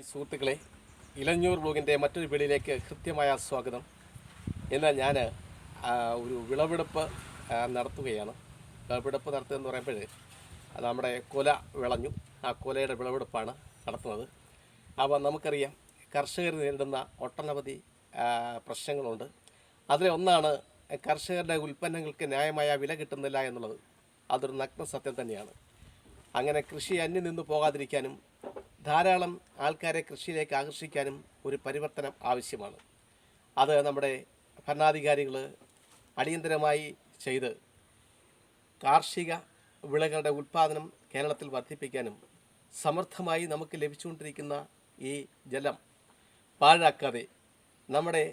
Hi സുഹൃത്തുക്കളെ. ഇലഞ്ഞൂർ ബ്ലോഗിന്റെ മറ്റൊരു വീടിലേക്ക് കൃത്യമായ സ്വാഗതം. എന്നാൽ ഞാൻ ഒരു വിളവെടുപ്പ് നടത്തുകയാണ്. വിളവെടുപ്പ് നടത്തുക എന്ന് പറയുമ്പോൾ നമ്മുടെ കൊല വിളഞ്ഞു. ആ കൊലയുടെ വിളവെടുപ്പാണ് നടത്തുന്നത്. അപ്പോൾ നമുക്കറിയാം കർഷകർ നേരിടുന്ന ഒട്ടനവധി പ്രശ്നങ്ങളുണ്ട്. അതിലെ ഒന്നാണ് കർഷകരുടെ ഉൽപ്പന്നങ്ങൾക്ക് ന്യായമായ വില കിട്ടുന്നില്ല എന്നുള്ളത്. അതൊരു നഗ്ന സത്യം തന്നെയാണ്. അങ്ങനെ കൃഷി അന്യം നിന്ന് പോകാതിരിക്കാനും ധാരാളം ആൾക്കാരെ കൃഷിയിലേക്ക് ആകർഷിക്കാനും ഒരു പരിവർത്തനം ആവശ്യമാണ്. അത് നമ്മുടെ ഭരണാധികാരികൾ അടിയന്തരമായി ചെയ്ത് കാർഷിക വിളകളുടെ ഉൽപ്പാദനം കേരളത്തിൽ വർദ്ധിപ്പിക്കാനും സമർത്ഥമായി നമുക്ക് ലഭിച്ചുകൊണ്ടിരിക്കുന്ന ഈ ജലം പാഴാക്കാതെ നമ്മുടെ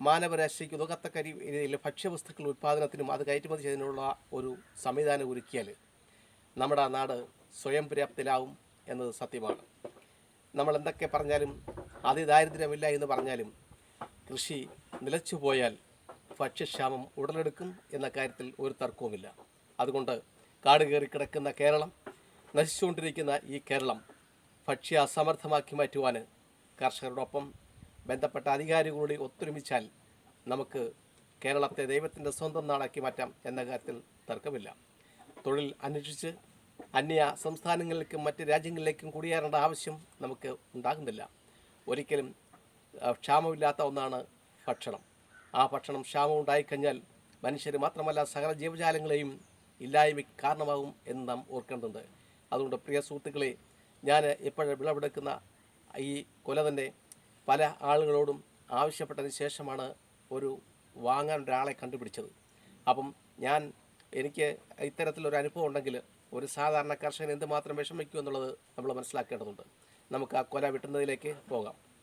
മാനവരാശിക്ക് ഉതകത്തക്ക രീതിയിൽ ഭക്ഷ്യവസ്തുക്കൾ ഉൽപ്പാദനത്തിനും അത് കയറ്റുമതി ചെയ്യുന്നതിനുള്ള ഒരു സംവിധാനം ഒരുക്കിയാൽ നമ്മുടെ നാട് സ്വയം പര്യാപ്തയിലാവും എന്നത് സത്യമാണ്. നമ്മൾ എന്തൊക്കെ പറഞ്ഞാലും അതിദാരിദ്ര്യമില്ല എന്ന് പറഞ്ഞാലും കൃഷി നിലച്ചു പോയാൽ ഭക്ഷ്യക്ഷാമം ഉടലെടുക്കും എന്ന കാര്യത്തിൽ ഒരു തർക്കവുമില്ല. അതുകൊണ്ട് കാട് കയറി കിടക്കുന്ന കേരളം നശിച്ചുകൊണ്ടിരിക്കുന്ന ഈ കേരളം ഭക്ഷ്യ അസമർത്ഥമാക്കി മാറ്റുവാൻ കർഷകരോടൊപ്പം ബന്ധപ്പെട്ട അധികാരികളോട് ഒത്തൊരുമിച്ചാൽ നമുക്ക് കേരളത്തെ ദൈവത്തിന്റെ സ്വന്തം നാടാക്കി മാറ്റാം എന്ന കാര്യത്തിൽ തർക്കമില്ല. തൊഴിൽ അന്വേഷിച്ച് അന്യ സംസ്ഥാനങ്ങളിലേക്കും മറ്റ് രാജ്യങ്ങളിലേക്കും കുടിയേറേണ്ട ആവശ്യം നമുക്ക് ഉണ്ടാകുന്നില്ല. ഒരിക്കലും ക്ഷാമമില്ലാത്ത ഒന്നാണ് ഭക്ഷണം. ആ ഭക്ഷണം ക്ഷാമം ഉണ്ടായിക്കഴിഞ്ഞാൽ മനുഷ്യർ മാത്രമല്ല സകല ജീവജാലങ്ങളെയും ഇല്ലായ്മയ്ക്ക് കാരണമാകും എന്ന് നാം ഓർക്കേണ്ടതുണ്ട്. അതുകൊണ്ട് പ്രിയ സുഹൃത്തുക്കളെ ഞാൻ ഇപ്പോഴും വിളവെടുക്കുന്ന ഈ കൊല തന്നെ പല ആളുകളോടും ആവശ്യപ്പെട്ടതിന് ശേഷമാണ് ഒരു വാങ്ങാൻ ഒരാളെ കണ്ടുപിടിച്ചത്. അപ്പം ഞാൻ എനിക്ക് ഇത്തരത്തിലൊരു അനുഭവം ഉണ്ടെങ്കിൽ ഒരു സാധാരണ കർഷകൻ എന്തുമാത്രം വിഷമിക്കും എന്നുള്ളത് നമ്മൾ മനസ്സിലാക്കേണ്ടതുണ്ട്. നമുക്ക് ആ കൊല വെട്ടുന്നതിലേക്ക് പോകാം.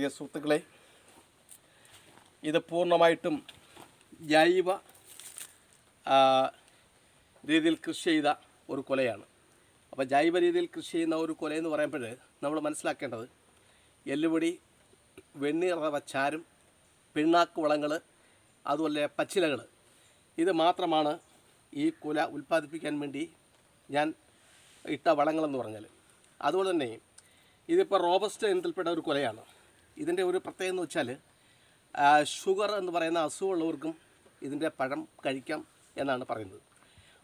പ്രിയ സുഹൃത്തുക്കളെ ഇത് പൂർണമായിട്ടും ജൈവ രീതിയിൽ കൃഷി ചെയ്ത ഒരു കൊലയാണ്. അപ്പോൾ ജൈവ രീതിയിൽ കൃഷി ചെയ്യുന്ന ഒരു കൊല എന്ന് പറയുമ്പോൾ നമ്മൾ മനസ്സിലാക്കേണ്ടത് എല്ലുപൊടി വെണ്ണീറവ ചാരും പിണ്ണാക്ക് വളങ്ങൾ അതുപോലെ പച്ചിലകൾ ഇത് മാത്രമാണ് ഈ കുല ഉൽപ്പാദിപ്പിക്കാൻ വേണ്ടി ഞാൻ ഇട്ട വളങ്ങളെന്ന് പറഞ്ഞാൽ അതുപോലെ തന്നെ ഇതിപ്പോൾ റോബസ്റ്റ് ഇനത്തിൽപ്പെട്ട ഒരു കൊലയാണ്. ഇതിന്റെ ഒരു പ്രത്യേകത എന്ന് വെച്ചാൽ ഷുഗർ എന്ന് പറയുന്ന അസുഖമുള്ളവർക്കും ഇതിന്റെ പഴം കഴിക്കാം എന്നാണ് പറയുന്നത്.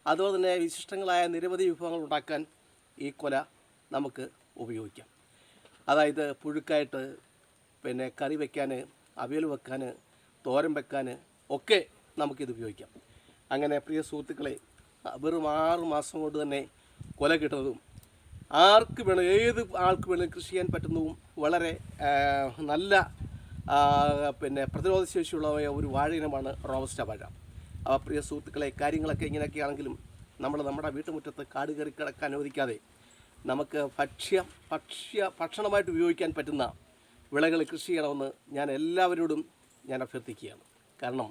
അതുപോലെ തന്നെ വിശിഷ്ടങ്ങളായ നിരവധി വിഭവങ്ങൾ ഉണ്ടാക്കാൻ ഈ കൊല നമുക്ക് ഉപയോഗിക്കാം. അതായത് പുഴുക്കായിട്ട് പിന്നെ കറി വെക്കാൻ അവിയൽ വെക്കാൻ തോരൻ വെക്കാൻ ഒക്കെ നമുക്കിത് ഉപയോഗിക്കാം. അങ്ങനെ പ്രിയ സുഹൃത്തുക്കളെ വെറും ആറ് മാസം കൊണ്ട് തന്നെ കൊല കിട്ടുന്നതും ആർക്ക് വേണം ഏത് ആൾക്ക് വേണം കൃഷി ചെയ്യാൻ പറ്റുന്നതും വളരെ നല്ല പിന്നെ പ്രതിരോധശേഷിയുള്ളതായ ഒരു വാഴ ഇനമാണ് റോബസ്റ്റ വാഴ. അപ്പോൾ പ്രിയ സുഹൃത്തുക്കളെ കാര്യങ്ങളൊക്കെ ഇങ്ങനെയൊക്കെ ആണെങ്കിലും നമ്മൾ നമ്മുടെ വീട്ടുമുറ്റത്ത് കാട് കയറി കിടക്കാൻ അനുവദിക്കാതെ നമുക്ക് ഭക്ഷ്യ ഭക്ഷ്യ ഭക്ഷണമായിട്ട് ഉപയോഗിക്കാൻ പറ്റുന്ന വിളകൾ കൃഷി ചെയ്യണമെന്ന് ഞാൻ എല്ലാവരോടും ഞാൻ അഭ്യർത്ഥിക്കുകയാണ്. കാരണം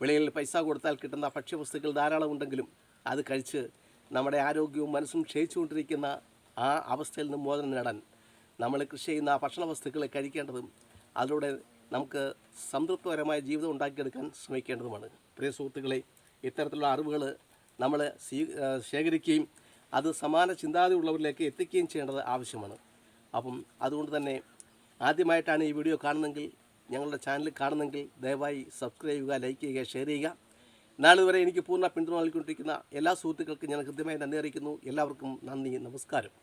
വിളയിൽ പൈസ കൊടുത്താൽ കിട്ടുന്ന ഭക്ഷ്യവസ്തുക്കൾ ധാരാളം ഉണ്ടെങ്കിലും അത് കഴിച്ച് നമ്മുടെ ആരോഗ്യവും മനസ്സും ക്ഷയിച്ചുകൊണ്ടിരിക്കുന്ന ആ അവസ്ഥയിൽ നിന്ന് മോചനം നേടാൻ നമ്മൾ കൃഷി ചെയ്യുന്ന ആ ഭക്ഷണ വസ്തുക്കളെ കഴിക്കേണ്ടതും അതിലൂടെ നമുക്ക് സംതൃപ്തപരമായ ജീവിതം ഉണ്ടാക്കിയെടുക്കാൻ ശ്രമിക്കേണ്ടതുമാണ്. പ്രിയ സുഹൃത്തുക്കളെ ഇത്തരത്തിലുള്ള അറിവുകൾ നമ്മൾ ശേഖരിക്കുകയും അത് സമാന ചിന്താഗതിയുള്ളവരിലേക്ക് എത്തിക്കുകയും ചെയ്യേണ്ടത് ആവശ്യമാണ്. അപ്പം അതുകൊണ്ട് തന്നെ ആദ്യമായിട്ടാണ് ഈ വീഡിയോ കാണുന്നതെങ്കിൽ ഞങ്ങളുടെ ചാനൽ കാണുന്നെങ്കിൽ ദയവായി സബ്സ്ക്രൈബ് ചെയ്യുക ലൈക്ക് ചെയ്യുക ഷെയർ ചെയ്യുക. നാളെ വരെ എനിക്ക് പൂർണ പിന്തുണ നൽകിക്കൊണ്ടിരിക്കുന്ന എല്ലാ സുഹൃത്തുക്കൾക്കും ഞാൻ ഹൃദ്യമായി നന്ദി അറിയിക്കുന്നു. എല്ലാവർക്കും നന്ദി നമസ്കാരം.